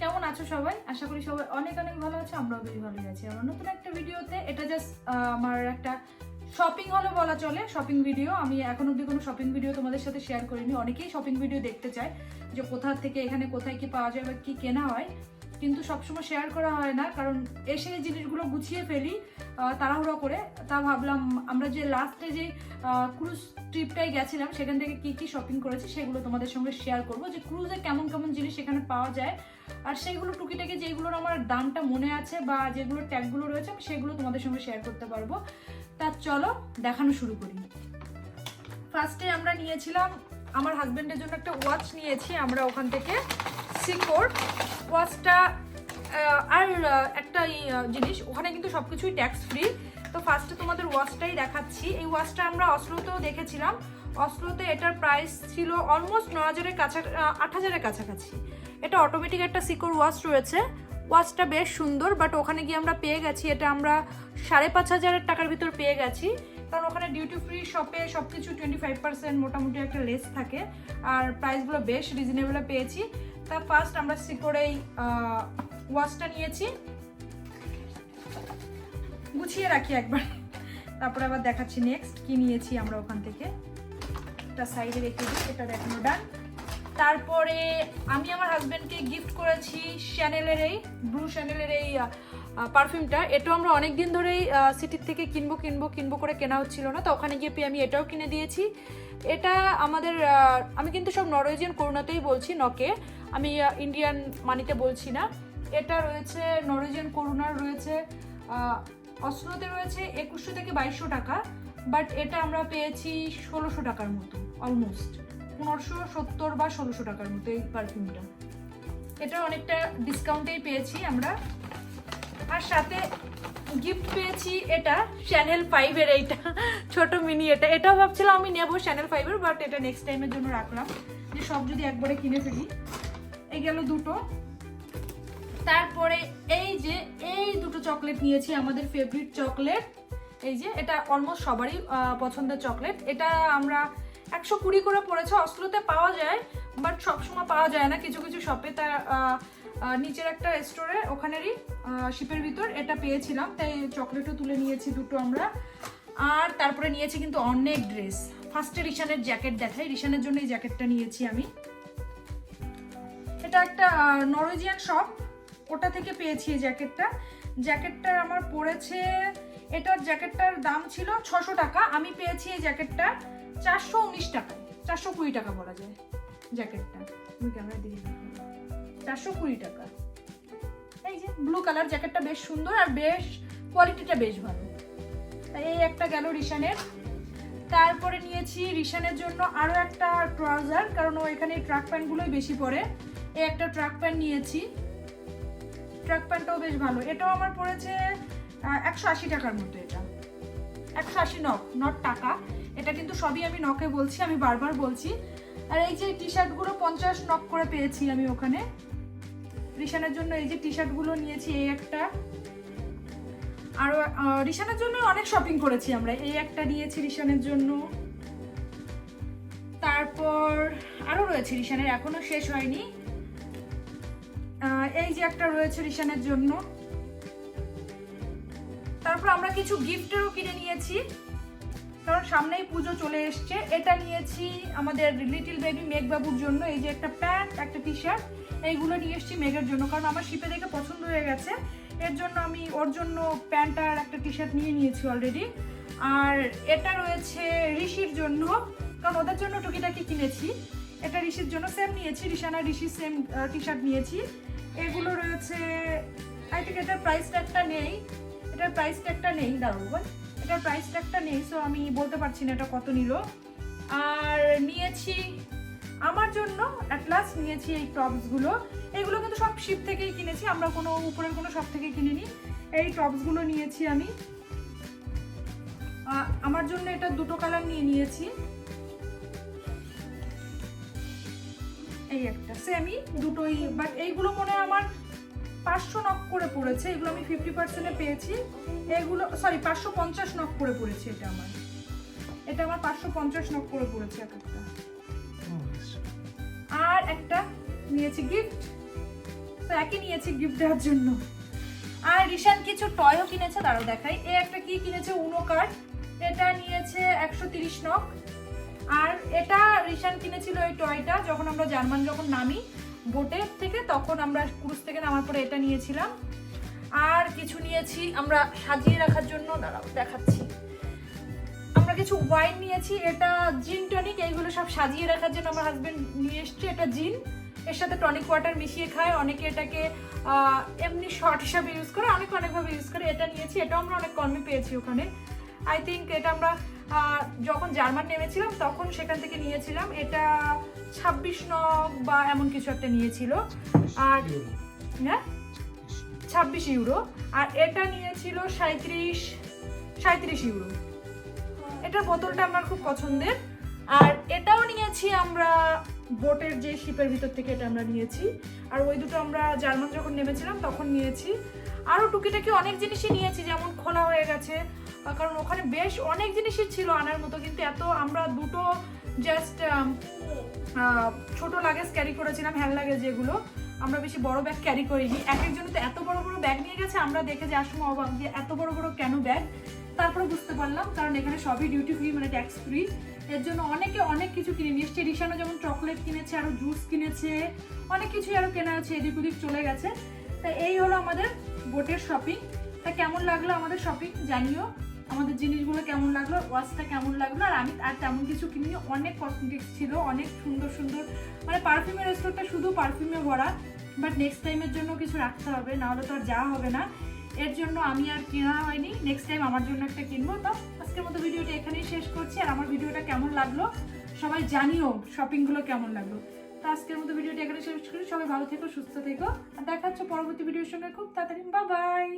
কেমন আছো সবাই? আশা করি সবাই অনেক অনেক ভালো আছে, আমরাও বেশ ভালোই আছি। আমার নতুন একটা ভিডিওতে, এটা জাস্ট আমার একটা শপিং হলে বলা চলে শপিং ভিডিও আমি এখন অব্দি কোনো শপিং ভিডিও তোমাদের সাথে শেয়ার করিনি। অনেকেই শপিং ভিডিও দেখতে চায় যে কোথা থেকে, এখানে কোথায় কি পাওয়া যায় বা কি কেনা হয়। কিন্তু সবসময় শেয়ার করা হয় না, কারণ এসে জিনিসগুলো গুছিয়ে ফেলি তাড়াহুড়ো করে। তা ভাবলাম আমরা যে লাস্টে যে ক্রুজ ট্রিপটাই গেছিলাম, সেখান থেকে কি কি শপিং করেছি সেগুলো তোমাদের সঙ্গে শেয়ার করব। যে ক্রুজে কেমন কেমন জিনিস সেখানে পাওয়া যায়, আর সেইগুলো টুকিটাকি যেগুলোর আমার দামটা মনে আছে বা যেগুলো ট্যাগগুলো রয়েছে, আমি সেগুলো তোমাদের সঙ্গে শেয়ার করতে পারব। তা চলো, দেখানো শুরু করি। ফার্স্টে আমরা নিয়েছিলাম, আমার হাজব্যান্ডের জন্য একটা ওয়াচ নিয়েছি, আমরা ওখান থেকে সিকোর ওয়াচটা আর একটা জিনিস, ওখানে কিন্তু সব কিছুই ট্যাক্স ফ্রি তো ফার্স্টে তোমাদের ওয়াচটাই দেখাচ্ছি। এই ওয়াচটা আমরা অসলোতেও দেখেছিলাম। অসলোতে এটার প্রাইস ছিল অলমোস্ট ন হাজারের কাছা আট হাজারের কাছাকাছি। এটা অটোমেটিক একটা সিকোর ওয়াচ রয়েছে। ওয়াচটা বেশ সুন্দর বাট ওখানে গিয়ে আমরা পেয়ে গেছি। এটা আমরা সাড়ে পাঁচ হাজারের টাকার ভিতর পেয়ে গেছি। কারণ ওখানে ডিউটি ফ্রি শপে সব কিছু টোয়েন্টি ফাইভ পার্সেন্ট মোটামুটি একটা লেস থাকে। আর প্রাইসগুলো বেশ রিজনেবলে পেয়েছি। তা ফার্স্ট আমরা সিকোর এই ওয়াচটা নিয়েছি। গুছিয়ে রাখি একবার। তারপরে আবার দেখাচ্ছি নেক্সট কি নিয়েছি আমরা ওখান থেকে। এটা সাইডে রেখে দিই, এটা দেখানো ডান তারপরে আমি আমার হাজব্যান্ডকে গিফট করেছি শ্যানেলের এই ব্লু শ্যানেলের এই পারফিউমটা এটাও আমরা অনেক দিন ধরেই সিটির থেকে কিনবো কিনবো কিনবো করে কেনা হচ্ছিল না। তো ওখানে গিয়ে পেয়ে আমি এটাও কিনে দিয়েছি। এটা আমাদের আমি কিন্তু সব নরওয়েজিয়ান করোনাতেই বলছি নকে। আমি ইন্ডিয়ান মানিতে বলছি না। এটা রয়েছে নরওয়েজিয়ান করুণার রয়েছে আহ, অস্ট্রোতে রয়েছে একুশশো থেকে বাইশশো টাকা বাট এটা আমরা পেয়েছি ষোলোশো টাকার মতো অলমোস্ট পনেরোশো সত্তর বা ষোলোশো টাকার মতো এই পারফিউমটা এটা অনেকটা ডিসকাউন্টেই পেয়েছি আমরা। আর সাথে গিফট পেয়েছি এটা চ্যানেল ফাইভের এইটা ছোট মিনি এটা। এটাও ভাবছিলাম আমি নেব চ্যানেল ফাইভের বাট এটা নেক্সট টাইমের জন্য রাখলাম। যে সব যদি একবারে কিনে ফেলি। এই গেল দুটো। তারপরে এই যে, এই দুটো চকলেট নিয়েছি, আমাদের ফেভারিট চকলেট এই যে, এটা অলমোস্ট সবারই পছন্দের চকলেট এটা আমরা একশো কুড়ি করে পড়েছে, অস্ত্রতে পাওয়া যায় বাট সবসময় পাওয়া যায় না কিছু কিছু শপে তা নিচের একটা স্টোরে ওখানেরই শিপের ভিতর এটা পেয়েছিলাম। তাই চকলেটও তুলে নিয়েছি দুটো আমরা। আর তারপরে নিয়েছি কিন্তু অনেক ড্রেস ফার্স্টে রিশানের জ্যাকেট দেখাই। রিশানের জন্য এই জ্যাকেটটা নিয়েছি আমি। এটা একটা নরওয়েজিয়ান শপ ওটা থেকে পেয়েছি এই জ্যাকেটটা। জ্যাকেটটা আমার পড়েছে, এটার জ্যাকেটটার দাম ছিল ছশো টাকা। আমি পেয়েছি এই জ্যাকেটটা চারশো উনিশ টাকা, চারশো কুড়ি টাকা বলা যায় জ্যাকেটটা। তুমি ক্যামেরা দিয়ে চারশো কুড়ি টাকা। এই যে ব্লু কালার জ্যাকেটটা বেশ সুন্দর আর বেশ কোয়ালিটিটা বেশ ভালো। এই একটা গেল রিশানের। তারপরে নিয়েছি রিশানের জন্য আরও একটা ট্রাউজার কারণ ও এখানে ট্রাক প্যান্টগুলোই বেশি পরে। এই একটা ট্রাক প্যান্ট নিয়েছি। ট্রাক প্যান্টটাও বেশ ভালো। এটাও আমার পড়েছে একশো আশি টাকার মতো এটা। একশো আশি নক নট টাকা। এটা কিন্তু সবই আমি নকে বলছি আমি বারবার বলছি। আর এই যে টি শার্টগুলো পঞ্চাশ নক করে পেয়েছি আমি ওখানে। রিশানের জন্য এই যে টি শার্টগুলো নিয়েছি এই একটা। আর আহ, রিশানের জন্য অনেক শপিং করেছি আমরা। এই একটা নিয়েছি রিশানের জন্য। তারপর আরও রয়েছে রিশানের এখনও শেষ হয়নি। এই যে একটা রয়েছে রিশানের জন্য। তারপর আমরা কিছু গিফটেরও কিনে নিয়েছি। কারণ সামনেই পুজো চলে এসছে। এটা নিয়েছি আমাদের লিটিল বেবি মেঘবাবুর জন্য। এই যে একটা প্যান্ট, একটা টি শার্ট এইগুলো নিয়ে এসেছি মেঘের জন্য। কারণ আমার শিপে দেখে পছন্দ হয়ে গেছে। এর জন্য আমি ওর জন্য প্যান্ট আর একটা টি শার্ট নিয়ে নিয়েছি অলরেডি আর এটা রয়েছে ঋষির জন্য। কারণ ওদের জন্য টুকিটাকি কিনেছি। এটা ঋষির জন্য সেম নিয়েছি ঋষানা ঋষির সেম টি শার্ট নিয়েছি। এগুলো রয়েছে আই থিঙ্ক এটার প্রাইস ট্যাগটা নেই। এটার প্রাইস ট্যাগটা নেই দাঁড়াবো এটার প্রাইস ট্যাগটা নেই সো আমি বলতে পারছি না এটা কত নিল। আর নিয়েছি, আমার জন্য অ্যাটলাস নিয়েছি এই টপসগুলো এগুলো কিন্তু সব শিপ থেকেই কিনেছি, আমরা কোনো উপরের কোনো শপ থেকে কিনিনি। এই টপসগুলো নিয়েছি আমি। আমার জন্য এটা দুটো কালার নিয়ে নিয়েছি। এই একটা। সেমি দুটোই বাট এইগুলো মনে হয় আমার পাঁচশো নক করে পড়েছে। এগুলো আমি ফিফটি পার্সেন্টে পেয়েছি। এগুলো সরি পাঁচশো পঞ্চাশ নক করে পড়েছে এটা আমার। এটা আমার পাঁচশো পঞ্চাশ নক করে পড়েছে এক একটা। আর একটা নিয়েছি গিফট তো একই নিয়েছি গিফট দেওয়ার জন্য। আর রিশান কিছু টয়ও কিনেছে তারও দেখাই। এ একটা কি কিনেছে? উনো কার্ড এটা নিয়েছে একশো তিরিশ নক আর এটা রিশান কিনেছিল এই টয়টা যখন আমরা জার্মান যখন নামি বোটের থেকে, তখন আমরা ক্রুজ থেকে নামার পরে এটা নিয়েছিলাম। আর কিছু নিয়েছি আমরা সাজিয়ে রাখার জন্য, দাঁড়াও দেখাচ্ছি। আমরা কিছু ওয়াইন নিয়েছি, এটা জিন টনিক এইগুলো সব সাজিয়ে রাখার জন্য আমার হাজব্যান্ড নিয়ে এসছে, এটা জিন এর সাথে টনিক ওয়াটার মিশিয়ে খায়, অনেকে এটাকে এমনি শর্ট হিসাবে ইউজ করে, অনেক অনেকভাবে ইউজ করে, এটা নিয়েছি, এটাও আমরা অনেক কমে পেয়েছি ওখানে। আই থিঙ্ক এটা আমরা যখন জার্মান নেমেছিলাম তখন সেখান থেকে নিয়েছিলাম। এটা ছাব্বিশ নগ বা এমন কিছু একটা নিয়েছিল। আর হ্যাঁ? ছাব্বিশ ইউরো। আর এটা নিয়েছিল সাঁত্রিশ সাঁত্রিশ ইউরো। এটার বোতলটা আমার খুব পছন্দের। আর এটাও নিয়েছি আমরা বোটের যে শিপের ভিতর থেকে এটা আমরা নিয়েছি। আর ওই দুটো আমরা জার্মান যখন নেমেছিলাম তখন নিয়েছি। আরও টুকিটাকি অনেক জিনিসই নিয়েছি যেমন খোলা হয়ে গেছে কারণ ওখানে বেশ অনেক জিনিসই ছিল আনার মতো, কিন্তু এত আমরা দুটো জাস্ট ছোট লাগেজ ক্যারি করেছিলাম হ্যান্ড লাগেজ যেগুলো, আমরা বেশি বড় ব্যাগ ক্যারি করিনি। এক একজন তো এত বড় বড় ব্যাগ নিয়ে গেছে, আমরা দেখে যাওয়ার সময় অবাক যে এত বড় বড় কেন ব্যাগ তারপরে বুঝতে পারলাম, কারণ এখানে সবই ডিউটি ফ্রি মানে ট্যাক্স ফ্রি এর জন্য অনেকে অনেক কিছু কিনে নিয়ে এসছে। যেমন চকলেট কিনেছে আরও জুস কিনেছে, অনেক কিছুই আরও কেনা আছে, এদিক ওদিক চলে গেছে। তা এই হলো আমাদের বোটের শপিং তা কেমন লাগল আমাদের শপিং জানিও। আমাদের জিনিসগুলো কেমন লাগল, ওয়াচটা কেমন লাগল, আর আমি আর তেমন কিছু কিনিনি অনেক কসমেটিক্স ছিল, অনেক সুন্দর সুন্দর মানে পারফিউমের স্টোরটা শুধু পারফিউমে ভরা বাট নেক্সট টাইমের জন্য কিছু রাখতে হবে নাহলে তো আর যাওয়া হবে না। এর জন্য আমি আর কেনা হয়নি নেক্সট টাইম আমার জন্য একটা কিনবো। তো আজকের মতো ভিডিওটা এখানেই শেষ করছি, আর আমার ভিডিওটা কেমন লাগল, সবাই জানিও শপিংগুলো কেমন লাগল। তো আজকের মতো ভিডিওটা এখানে শেষ করি, সবাই ভালো থেকো, সুস্থ থেকো, আর দেখা পরবর্তী ভিডিওর সঙ্গে খুব তাড়াতাড়ি। বা বাই